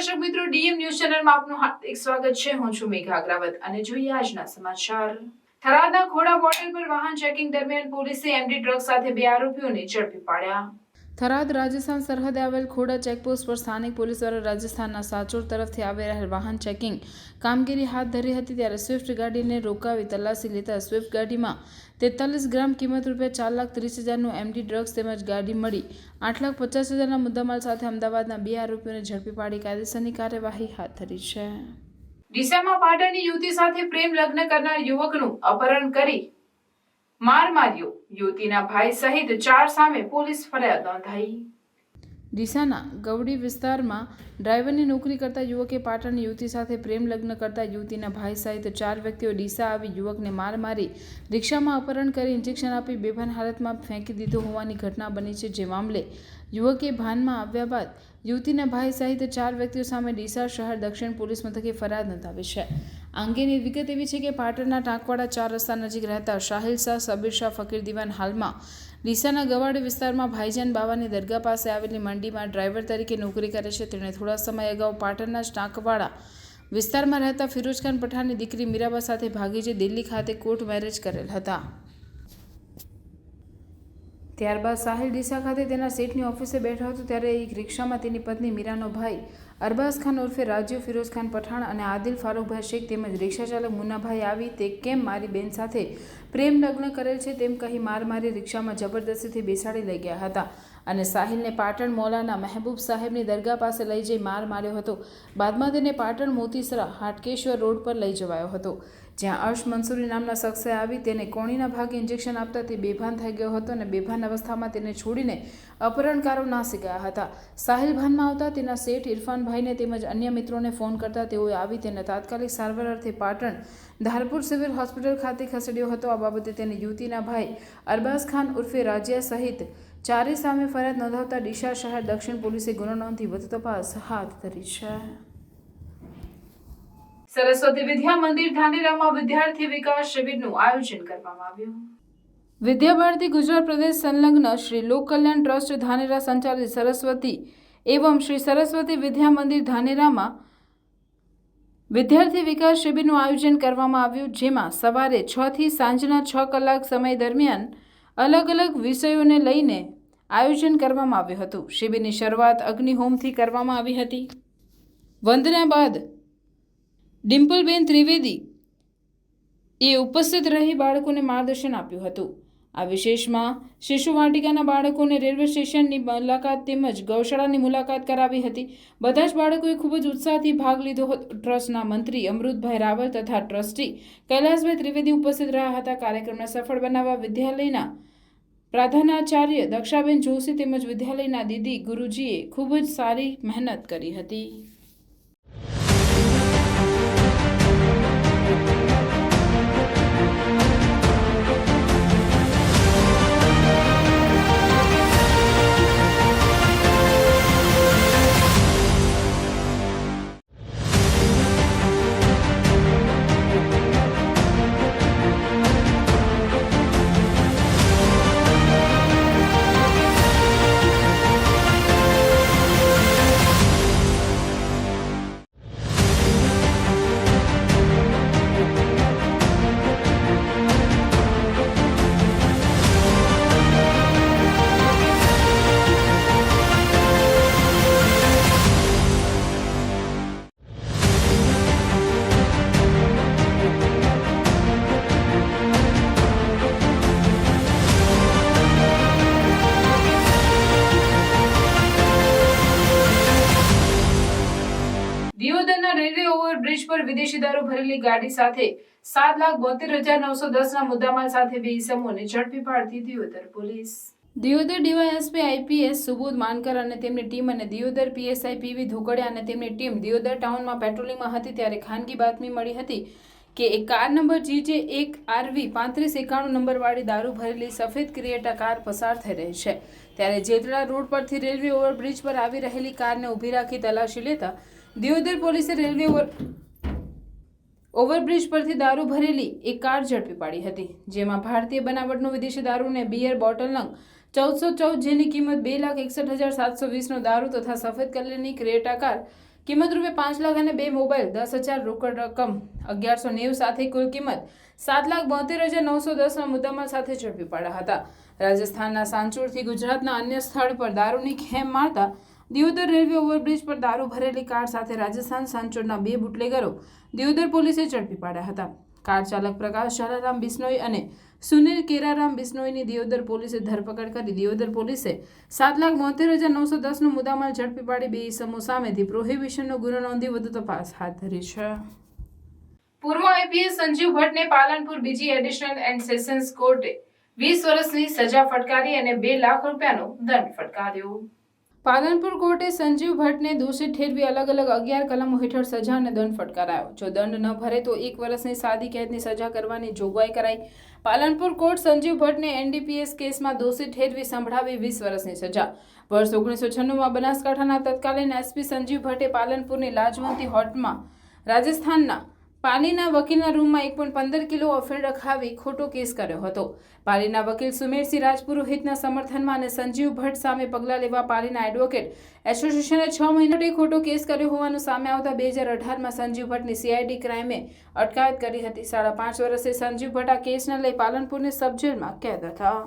દર્શક મિત્રો, DM news ચેનલમાં આપનું હાર્દિક સ્વાગત છે. હું છું મેઘા અગ્રવત અને જોઈએ આજના સમાચાર. થરાદના ખોડા બોર્ડર પર વાહન ચેકિંગ દરમિયાન પોલીસે એમડી ડ્રગ સાથે બે આરોપીઓને ઝડપી પાડ્યા. થરાદ રાજસ્થાન સરહદે આવેલ ખોડા ચેકપોસ્ટ પર સ્થાનિક પોલીસ દ્વારા રાજસ્થાનના સાચોર તરફથી આવી રહેલ વાહન ચેકિંગ કામગીરી હાથ ધરી હતી ત્યારે સ્વિફ્ટ ગાડીને રોકાવી તલાશી લેતા સ્વિફ્ટ ગાડીમાં તેતાલીસ ગ્રામ કિંમત રૂપિયા ચાર લાખ ત્રીસ હજારનું એમડી ડ્રગ્સ તેમજ ગાડી મળી. આઠ લાખ પચાસ હજારના મુદ્દામાલ સાથે અમદાવાદના બે આરોપીઓને ઝડપી પાડી કાયદેસરની કાર્યવાહી હાથ ધરી છે. ડીસામાં પાટણની યુવતી સાથે પ્રેમ લગ્ન કરનાર યુવકનું અપહરણ કરી માર માર્યો. યુવતીના ભાઈ સહિત ચાર સામે પોલીસ ફરિયાદ નોંધાઈ. ડીસાના ગવડી વિસ્તારમાં ડ્રાઈવરની નોકરી કરતા યુવકે પાટણની યુવતી સાથે પ્રેમ લગ્ન કરતા યુવતીના ભાઈ સહિત ચાર વ્યક્તિઓ ડીસા આવી યુવકને માર મારી રિક્ષામાં અપહરણ કરી ઇન્જેક્શન આપી બેભાન હાલતમાં ફેંકી દીધો હોવાની ઘટના બની છે જે મામલે યુવકે ભાનમાં આવ્યા બાદ યુવતીના ભાઈ સહિત ચાર વ્યક્તિઓ સામે ડીસા શહેર દક્ષિણ પોલીસ મથકે ફરિયાદ નોંધાવી છે. આ અંગેની વિગત એવી છે કે પાટણના ટાંકવાડા ચાર રસ્તા નજીક રહેતા શાહિલ શાહ, સબીર શાહ, ફકીર દિવાન હાલમાં ડીસાના ગવાડી વિસ્તારમાં ભાઈજાન બાવાની દરગાહ પાસે આવેલી મંડીમાં ડ્રાઈવર તરીકે નોકરી કરે છે. તેણે થોડા સમય અગાઉ પાટણના જ ટાંકવાડા વિસ્તારમાં રહેતા ફિરોજખાન પઠાણની દીકરી મીરાબા સાથે ભાગી જઈ દિલ્હી ખાતે કોર્ટ મેરેજ કરેલ હતા. ત્યારબાદ સાહિલ ડીસા ખાતે તેના શેઠની ઓફિસે બેઠો હતો, ત્યારે એક રિક્ષામાં તેની પત્ની મીરાનો ભાઈ અરબાઝ ખાન ઉર્ફે રાજીવ ફિરોઝ ખાન પઠાણ અને આદિલ ફારૂકભાઈ શેખ તેમજ રિક્ષા ચાલક મુન્નાભાઈ આવી તે કેમ મારી બેન સાથે પ્રેમ લગ્ન કરેલ છે તેમ કહી માર મારી રિક્ષામાં જબરદસ્તીથી બેસાડી લઈ ગયા હતા. અને સાહિલને પાટણ મોલાના મહેબૂબ સાહેબની દરગાહ પાસે લઈ જઈ માર માર્યો હતો. બાદમાં તેને પાટણ મોતીસરા હાટકેશ્વર રોડ પર લઈ જવાયો હતો. જ્યાં અર્શ મંસૂરી નામના શખ્સે આવી તેને કોણીના ભાગે ઇન્જેક્શન આપતા તે બેભાન થઈ ગયો હતો અને બેભાન અવસ્થામાં તેને છોડીને અપહરણકારો નાસી ગયા હતા. સાહિલ ભાનમાં આવતા તેના શેઠ ઇરફાનભાઈને તેમજ અન્ય મિત્રોને ફોન કરતા તેઓએ આવી તેને તાત્કાલિક સારવાર અર્થે પાટણ ધારપુર સિવિલ હોસ્પિટલ ખાતે ખસેડ્યો હતો. આ બાબતે તેને યુવતીના ભાઈ અરબાઝ ખાન ઉર્ફે રાજ્યા સહિત ચારે સામે ફરિયાદ નોંધાવતા ડીસા શહેર દક્ષિણ પોલીસે ગુનો નોંધી વધુ તપાસ હાથ ધરી છે. સરસ્વતી વિદ્યા મંદિર ધાનેરામાં વિદ્યાર્થી વિકાસ શિબિરનું આયોજન કરવામાં આવ્યું. વિદ્યાભારતી ગુજરાત પ્રદેશ સંલગ્ન શ્રી લોક કલ્યાણ ટ્રસ્ટ ધાનેરા સંચાલિત સરસ્વતી એવં શ્રી સરસ્વતી વિદ્યા મંદિર ધાનેરામાં વિદ્યાર્થી વિકાસ શિબિરનું આયોજન કરવામાં આવ્યું જેમાં સવારે છ થી સાંજના છ કલાક સમય દરમિયાન અલગ અલગ વિષયોને લઈને આયોજન કરવામાં આવ્યું હતું. શિબિરની શરૂઆત અગ્નિહોમથી કરવામાં આવી હતી. વંદના બાદ ડિમ્પલબેન ત્રિવેદી એ ઉપસ્થિત રહી બાળકોને માર્ગદર્શન આપ્યું હતું. આ વિશેષમાં શિશુ વાટિકાના બાળકોને રેલવે સ્ટેશનની મુલાકાત તેમજ ગૌશાળાની મુલાકાત કરાવી હતી. બધા જ બાળકોએ ખૂબ જ ઉત્સાહથી ભાગ લીધો હતો. ટ્રસ્ટના મંત્રી અમૃતભાઈ રાવલ તથા ટ્રસ્ટી કૈલાસભાઈ ત્રિવેદી ઉપસ્થિત રહ્યા હતા. કાર્યક્રમને સફળ બનાવવા વિદ્યાલયના પ્રાધાનાચાર્ય દક્ષાબેન જોશી તેમજ વિદ્યાલયના દીદી ગુરુજીએ ખૂબ જ સારી મહેનત કરી હતી. પર વિદેશી દારૂ ભરેલી ગાડી સાથે સાત લાખ બોતેર હજાર નવસો દસના મુદ્દામાલ સાથે બે ઇસમોને ઝડપી પાડતી Deodar police. Deodar DYSP IPS Subodh Mankar અને તેમની ટીમ અને દિયોદર પીએસઆઈ પીવી ધોકડિયા અને તેમની ટીમ દિયોદર ટાઉનમાં પેટ્રોલિંગમાં હતી ત્યારે ખાનગી બાતમી મળી હતી કે એક કાર નંબર જીજે એક આરવી પાંત્રીસ એકાણું નંબરવાળી દારૂ ભરેલી સફેદ ક્રિએટા કાર પસાર થઈ રહી છે. ત્યારે જેતડા રોડ પરથી રેલવે ઓવરબ્રિજ પર આવી રહેલી કારને ઊભી રાખી તલાશી લેતા દિયોદર પોલીસે રેલવે ઓવર ઓવરબ્રિજ પરથી દારૂ ભરેલી એક કાર ઝડપી પાડી હતી, જેમાં ભારતીય બનાવટનો વિદેશી દારૂને બિયર બોટલ નંગ ચૌદસો ચૌદ જેની કિંમત બે લાખ એકસઠ હજાર સાતસો વીસનો દારૂ તથા સફેદ કલરની ક્રેટા કાર કિંમત રૂપે પાંચ લાખ અને બે મોબાઈલ દસ હજાર રોકડ રકમ અગિયારસો નેવું સાથે કુલ કિંમત સાત લાખ બોતેર હજાર નવસો દસના મુદ્દામાલ સાથે ઝડપી પાડ્યા હતા. રાજસ્થાનના સાંચોરથી ગુજરાતના અન્ય સ્થળ પર દારૂની ખેમ મારતા દિયોદર રેલવે ઓવરબ્રિજ પર દારૂ ભરેલી કાર સાથે રાજસ્થાન સાંચોરના બે બુટલેગરો દિયોદર પોલીસે ઝડપી પાડ્યા હતા. કાર ચાલક પ્રકાશ ઝાલારામ બિસ્નોઈ અને સુનિલ કેરારામ બિસ્નોઈની દિયોદર પોલીસે ધરપકડ કરી દિયોદર પોલીસે સાત લાખ બોતેર હજાર નવસો દસનો મુદ્દામાલ ઝડપી પાડી બે ઇસમો સામેથી પ્રોહિબિશનનો ગુનો નોંધી વધુ તપાસ હાથ ધરી છે. પૂર્વ આઈપીએસ સંજીવ ભટ્ટને પાલનપુર બીજી એડિશનલ એન્ડ સેશન્સ કોર્ટે વીસ વર્ષની સજા ફટકારી અને બે લાખ રૂપિયાનો દંડ ફટકાર્યો. પાલનપુર કોર્ટે સંજીવ ભટ્ટને દોષિત ઠેરવી અલગ અલગ અગિયાર કલમો હેઠળ સજા અને દંડ ફટકારાયો. જો દંડ ન ભરે તો એક વર્ષની સાદી કેદની સજા કરવાની જોગવાઈ કરાઈ. પાલનપુર કોર્ટ સંજીવ ભટ્ટને એનડીપીએસ કેસમાં દોષિત ઠેરવી સંભળાવી વીસ વર્ષની સજા. વર્ષ ઓગણીસો છન્નુંમાં બનાસકાંઠાના તત્કાલીન એસપી સંજીવ ભટ્ટે પાલનપુરની લાજવંતી હોટમાં રાજસ્થાનના પાલીના વકીલના રૂમમાં એક પોઈન્ટ પંદર કિલો અફેર રખાવી ખોટો કેસ કર્યો હતો. પાલીના વકીલ સુમેરસિંહ રાજપુરોહિતના સમર્થનમાં અને સંજીવ ભટ્ટ સામે પગલાં લેવા પાલીના એડવોકેટ એસોસિએશને છ મહિના ખોટો કેસ કર્યો હોવાનું સામે આવતા બે હજાર અઢારમાં સંજીવ ભટ્ટની સીઆઈડી ક્રાઇમે અટકાયત કરી હતી. સાડા પાંચ વર્ષે સંજીવ ભટ્ટ આ કેસને લઈ પાલનપુરની સબજેલમાં કેદ હતા.